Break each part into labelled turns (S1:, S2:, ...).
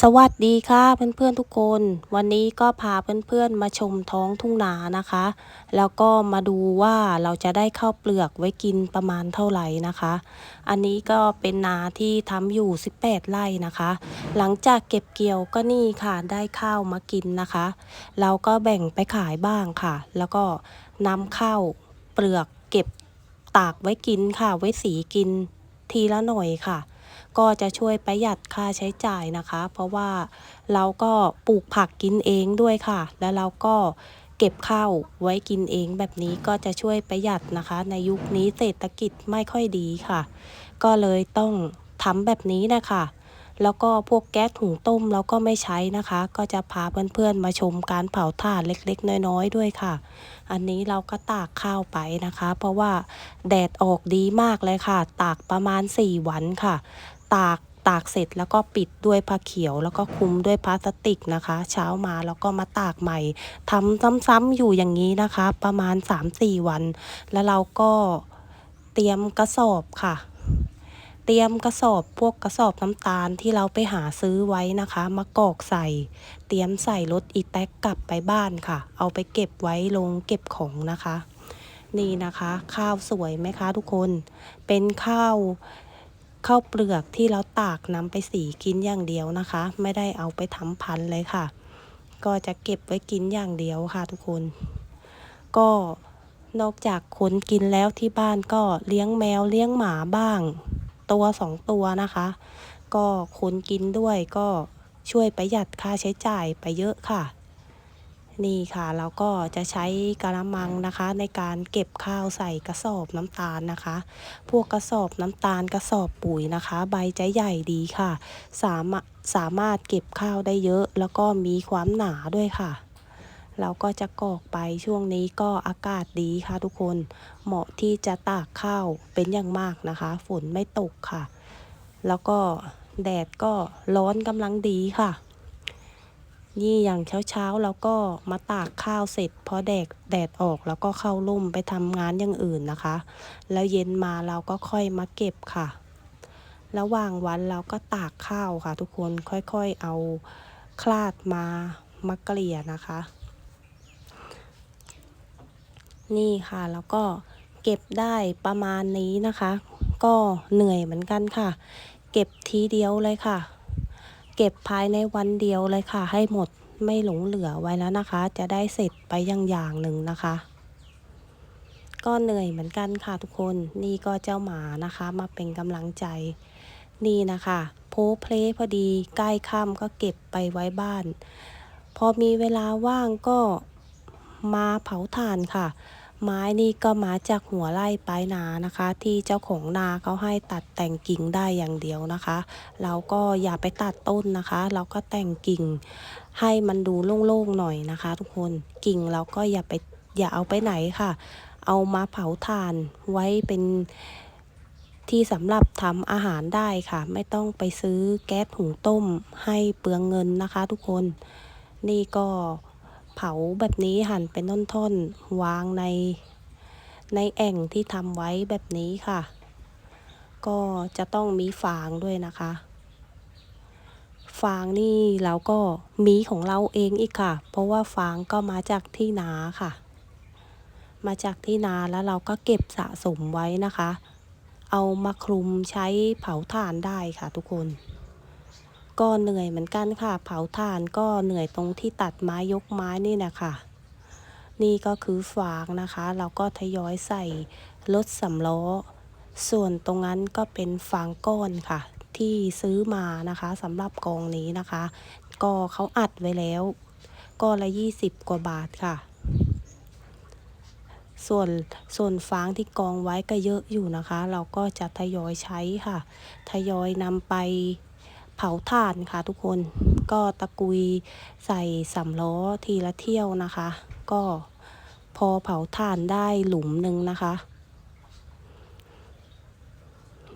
S1: สวัสดีค่ะเพื่อนๆทุกคน วันนี้ก็พาเพื่อนๆมาชมท้องทุ่งนานะคะ แล้วก็มาดูว่าเราจะได้ข้าวเปลือกไว้กินประมาณเท่าไหร่นะคะ อันนี้ก็เป็นนาที่ทำอยู่ 18 ไร่นะคะ หลังจากเก็บเกี่ยวก็นี่ค่ะได้ข้าวมากินนะคะ เราก็แบ่งไปขายบ้างค่ะ แล้วก็นำข้าวเปลือกเก็บตากไว้กินค่ะ ไว้สีกินทีละหน่อยค่ะ ก็จะช่วยประหยัดค่าใช้จ่ายนะคะ เพราะว่าเราก็ปลูกผักกินเองด้วยค่ะ แล้วเราก็เก็บข้าวไว้กินเองแบบนี้ก็จะช่วยประหยัดนะคะ ในยุคนี้เศรษฐกิจไม่ค่อยดีค่ะ ก็เลยต้องทำแบบนี้นะคะแล้วก็พวกแก๊สถุงต้มเราก็ไม่ใช้นะคะ ก็จะพาเพื่อนๆมาชมการเผาถ่านเล็กๆ น้อยๆด้วยค่ะ อันนี้เราก็ตากข้าวไปนะคะ เพราะว่าแดดออกดีมากเลยค่ะ ตากประมาณ 4 วันค่ะ ตากตากเสร็จแล้วก็ปิดด้วยผ้าเขียว แล้วก็คุมด้วยพลาสติกนะคะ เช้ามาแล้วก็มาตากใหม่ทำซ้ำๆอยู่อย่างนี้นะคะ ประมาณ 3-4 วัน แล้วเราก็เตรียมกระสอบค่ะ เตรียมกระสอบพวกกระสอบน้ำตาลที่เราไปหาซื้อไว้นะคะ มากรอกใส่ เตรียมใส่รถอีแท็กกลับไปบ้านค่ะ เอาไปเก็บไว้ลงเก็บของนะคะ นี่นะคะ ข้าวสวยไหมคะทุกคนเป็นข้าว ข้าวเปลือกที่เราตากนำไปสีกินอย่างเดียวนะคะ ไม่ได้เอาไปทำพันธุ์เลยค่ะ ก็จะเก็บไว้กินอย่างเดียวค่ะทุกคน ก็นอกจากคนกินแล้วที่บ้านก็เลี้ยงแมวเลี้ยงหมาบ้าง ตัวสองตัวนะคะ ก็คนกินด้วยก็ช่วยประหยัดค่าใช้จ่ายไปเยอะค่ะ นี่ค่ะเราก็จะใช้กระมังนะคะ ในการเก็บข้าวใส่กระสอบน้ำตาลนะคะ พวกกระสอบน้ำตาลกระสอบปุ๋ยนะคะ ใบจะใหญ่ดีค่ะ สามารถสามารถเก็บข้าวได้เยอะ แล้วก็มีความหนาด้วยค่ะ เราก็จะกอกไปช่วงนี้ก็อากาศดีค่ะทุกคนเหมาะที่จะตากข้าวเป็นอย่างมากนะคะ ฝนไม่ตกค่ะ แล้วก็แดดก็ร้อนกำลังดีค่ะ นี่อย่างเช้าๆเราก็มาตากข้าวเสร็จพอแดดแดดออกแล้วก็เข้าร่มไปทำงานอย่างอื่นนะคะ แล้วเย็นมาเราก็ค่อยมาเก็บค่ะ ระหว่างวันเราก็ตากข้าวค่ะ ทุกคนค่อยๆเอาคลาดมามาเกลี่ยนะคะ นี่ค่ะแล้วก็เก็บได้ประมาณนี้นะคะ ก็เหนื่อยเหมือนกันค่ะ เก็บทีเดียวเลยค่ะ เก็บภายในวันเดียวเลยค่ะ ให้หมดไม่หลงเหลือไว้แล้วนะคะ จะได้เสร็จไปอย่างอย่างหนึ่งนะคะ ก็เหนื่อยเหมือนกันค่ะทุกคนนี่ก็เจ้าหมานะคะ มาเป็นกำลังใจ นี่นะคะโพเพลพอดีใกล้ค่ำก็เก็บไปไว้บ้าน พอมีเวลาว่างก็มาเผาถ่านค่ะ ไม้นี่ก็มาจากหัวไร่ปลายนานะคะ ที่เจ้าของนาเขาให้ตัดแต่งกิ่งได้อย่างเดียวนะคะ เราก็อย่าไปตัดต้นนะคะ เราก็แต่งกิ่งให้มันดูโล่งๆหน่อยนะคะ ทุกคนกิ่งเราก็อย่าไปอย่าเอาไปไหนค่ะ เอามาเผาถ่านไว้เป็นที่สำหรับทำอาหารได้ค่ะ ไม่ต้องไปซื้อแก๊สหุงต้มให้เปลืองเงินนะคะ ทุกคนนี่ก็ ผาแบบนี้หั่นเป็นท่อนๆ วางในในแอ่งที่ทำไว้แบบนี้ค่ะ ก็จะต้องมีฟางด้วยนะคะ ฟางนี่เราก็มีของเราเองอีกค่ะ เพราะว่าฟางก็มาจากที่นาค่ะ มาจากที่นาแล้วเราก็เก็บสะสมไว้นะคะ เอามาคลุมใช้เผาถ่านได้ค่ะทุกคน ก็เหนื่อยเหมือนกันค่ะ เผาถ่านก็เหนื่อยตรงที่ตัดไม้ยกไม้นี่นะคะนี่ก็คือฟางนะคะ เราก็ทยอยใส่รถสำล้อ ส่วนตรงนั้นก็เป็นฟางก้อนค่ะ ที่ซื้อมานะคะสำหรับกองนี้นะคะ ก็เขาอัดไว้แล้วก็ละยี่สิบกว่าบาทค่ะ ส่วนส่วนฟางที่กองไว้ก็เยอะอยู่นะคะ เราก็จะทยอยใช้ค่ะ ทยอยนำไป ผาถ่านค่ะทุกคนก็ตะกุยใส่สำล้อทีละเที่ยวนะคะ ก็พอเผาถ่านได้หลุมหนึ่งนะคะ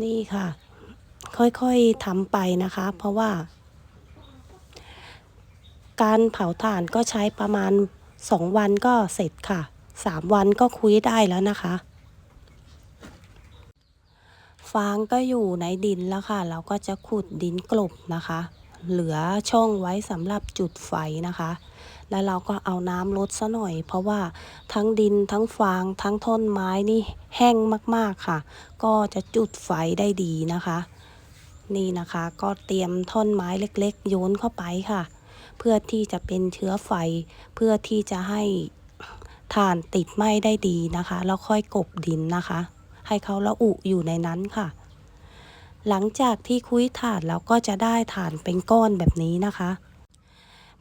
S1: นี่ค่ะ ค่อยๆทำไปนะคะ เพราะว่า การเผาถ่านก็ใช้ประมาณสองวันก็เสร็จค่ะสามวันก็คุยได้แล้วนะคะ ฟางก็อยู่ในดินแล้วค่ะ เราก็จะขุดดินกลบนะคะ เหลือช่องไว้สำหรับจุดไฟนะคะ แล้วเราก็เอาน้ำลดซะหน่อย เพราะว่าทั้งดินทั้งฟางทั้งท่อนไม้นี่แห้งมากๆค่ะ ก็จะจุดไฟได้ดีนะคะ นี่นะคะก็เตรียมท่อนไม้เล็กๆ โยนเข้าไปค่ะ เพื่อที่จะเป็นเชื้อไฟ เพื่อที่จะให้ถ่านติดไหม้ได้ดีนะคะ แล้วค่อยกบดินนะคะ ให้เขาละอุอยู่ในนั้นค่ะ หลังจากที่คุยถ่านเราก็จะได้ฐานเป็นก้อนแบบนี้นะคะ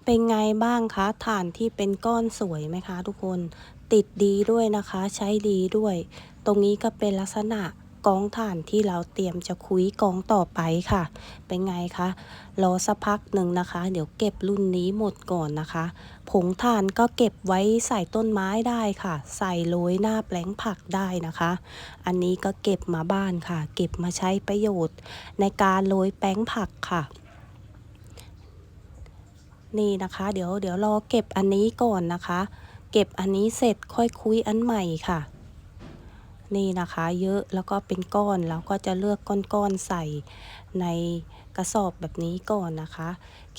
S1: เป็นไงบ้างคะฐานที่เป็นก้อนสวยไหมคะ ทุกคนติดดีด้วยนะคะ ใช้ดีด้วย ตรงนี้ก็เป็นลักษณะ กองถ่านที่เราเตรียมจะคุยกองต่อไปค่ะ เป็นไงคะรอสักพักหนึ่งนะคะ เดี๋ยวเก็บรุ่นนี้หมดก่อนนะคะ ผงถ่านก็เก็บไว้ใส่ต้นไม้ได้ค่ะ ใส่โรยหน้าแปลงผักได้นะคะ อันนี้ก็เก็บมาบ้านค่ะ เก็บมาใช้ประโยชน์ ในการโรยแป้งผักค่ะนี่นะคะ เดี๋ยวเดี๋ยวรอเก็บอันนี้ก่อนนะคะ เก็บอันนี้เสร็จค่อยคุยอันใหม่ค่ะ นี่นะคะเยอะแล้วก็เป็นก้อนแล้วก็จะเลือกก้อนๆใส่ในกระสอบแบบนี้ก่อนนะคะ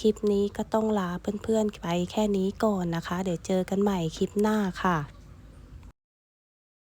S1: คลิปนี้ก็ต้องลาเพื่อนๆไปแค่นี้ก่อนนะคะ เดี๋ยวเจอกันใหม่คลิปหน้าค่ะ